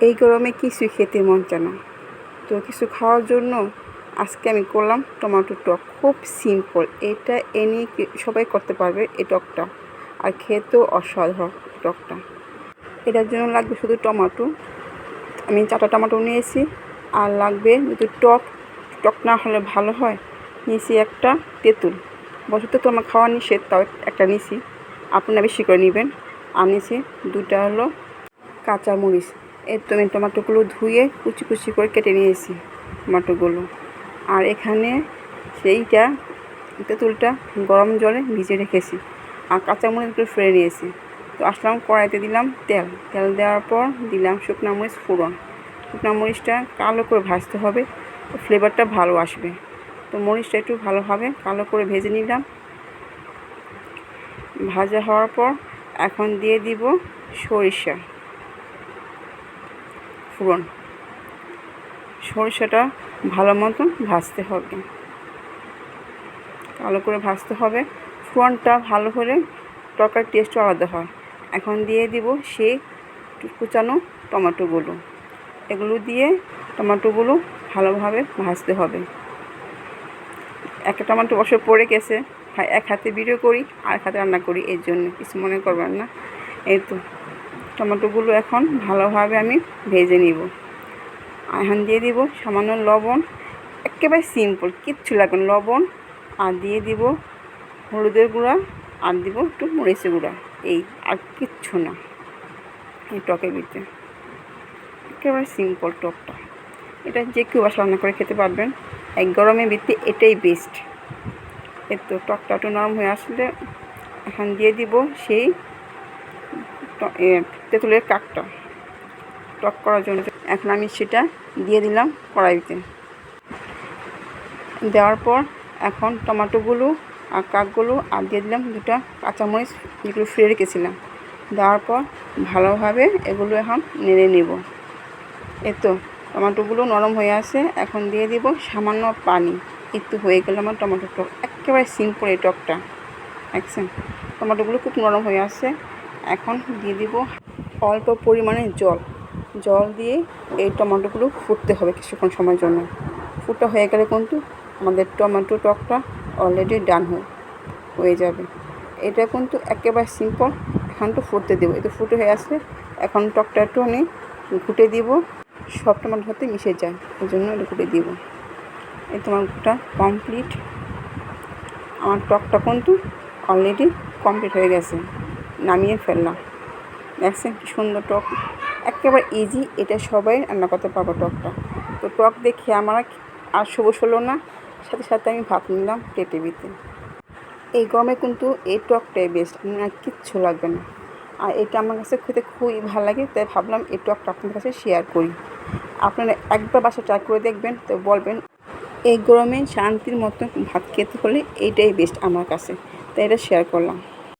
এই গরমে কিছুই খেতে মন চায় না। তো কিছু খাওয়ার জন্য আজকে আমি করলাম টমেটো টক। খুব সিম্পল এটা এনে সবাই করতে পারবে এই টকটা। আর খেতেও অসাধারণ টকটা। এটার জন্য লাগবে শুধু টমেটো আমি চারটা টমেটো নিয়েছি। আর লাগবে যদি টক টক না হলে ভালো হয়, নিয়েছি একটা তেঁতুল। বছর তো আমার খাওয়া নিষেধ, তাও একটা নিয়েছি। আপনারা বেশি করে নেবেন। আর নিয়েছি দুটা হলো কাঁচা মরিচ এর তো আমি টমেটোগুলো ধুয়ে কুচি কুচি করে কেটে নিয়েছি, টমাটোগুলো। আর এখানে সেইটা, তেঁতুলটা গরম জলে ভিজে রেখেছি আর কাঁচামরিচগুলো ফেলে নিয়েছি। তো আসলাম কড়াইতে দিলাম তেল। তেল দেওয়ার পর দিলাম শুকনো মরিচ ফোড়ন। শুকনো মরিচটা কালো করে ভাজতে হবে ফ্লেভারটা ভালো আসবে। তো মরিচটা একটু ভালোভাবে কালো করে ভেজে নিলাম। ভাজা হওয়ার পর এখন দিয়ে দিব সরিষা। ফোড়ন সরিষাটা ভালো মতন ভাজতে হবে। কালো করে ভাজতে হবে। ফোড়নটা ভালো হলে তরকারির টেস্টও আলাদা হয়। এখন দিয়ে দিব সেই কুচানো টমেটোগুলো। এগুলো দিয়ে টমেটোগুলো ভালোভাবে ভাজতে হবে। একটা টমেটো বসে পড়ে গেছে। এক হাতে ভিডিও করি, আর হাতে রান্না করি, এর জন্য কিছু মনে করবেন না। এই তো। টমেটোগুলো এখন ভালোভাবে আমি ভেজে নিব। এখন দিয়ে দিব সামান্য লবণ, একেবারে সিম্পল কিচ্ছু লাগবে লবণ, আর দিয়ে দিব হলুদের গুঁড়া, আর দিব একটু মরিচের গুঁড়া। এই আর কিচ্ছু না এই টকের ভিতরে। একেবারে সিম্পল টকটা। এটা যে কেউ বাসা রান্না করে খেতে পারবেন। এক গরমের ভিত্তি এটাই বেস্ট এর তো টকটা একটু নরম হয়ে আসলে এখন দিয়ে দিব সেই তেঁতুলের কাকটা টক করার জন্য। এখন আমি সেটা দিয়ে দিলাম কড়াইতে। দেওয়ার পর এখন টমেটোগুলো আর কাকগুলো আর দিয়ে দিলাম দুটা কাঁচামরিচ যেগুলো ফিরে রেখেছিলাম। দেওয়ার পর ভালোভাবে এগুলো এখন নেড়ে নেব। এই তো, টমেটোগুলো নরম হয়ে আসে এখন দিয়ে দিব সামান্য পানি। একটু হয়ে গেল আমার টমেটো টক। একেবারে সিম্পল এই টকটা। দেখছেন? টমেটোগুলো খুব নরম হয়ে আসে এখন দিয়ে দিব অল্প পরিমাণে জল। জল দিয়ে এই টমেটোগুলো ফুটতে হবে কিছুক্ষণ সময়ের জন্য। ফুটা হয়ে গেলে কিন্তু আমাদের টমেটো টকটা অলরেডি ডান হয়ে যাবে। এটা কিন্তু একেবারে সিম্পল এখন তো ফুটতে দেবো। এটা ফুটে হয়ে আসলে এখন টকটা একটু আমি ঘুটে দিব, সব টমেটোর সাথে মিশে যায়। ওই জন্য এটা ঘুটে দিব। এই তোমারটা কমপ্লিট আমার টকটা কিন্তু অলরেডি কমপ্লিট হয়ে গেছে। নামিয়ে ফেললাম। দেখছেন কি সুন্দর টক। একেবারে ইজি এটা সবাই রান্না করতে পারব টকটা। তো টক দেখে আমার আর সবুজ হলো না। সাথে সাথে আমি ভাত নিলাম পেটে বিতে এই গরমে কিন্তু এই টকটাই বেস্ট আর কিচ্ছু লাগবে না। আর এটা আমার কাছে খেতে খুবই ভালো লাগে, তাই ভাবলাম এই টকটা আপনার কাছে শেয়ার করি। আপনারা একবার বাসা ট্রাই করে দেখবেন, তো বলবেন, এই গরমে শান্তির মতো ভাত খেতে হলে এইটাই বেস্ট আমার কাছে। তাই এটা শেয়ার করলাম।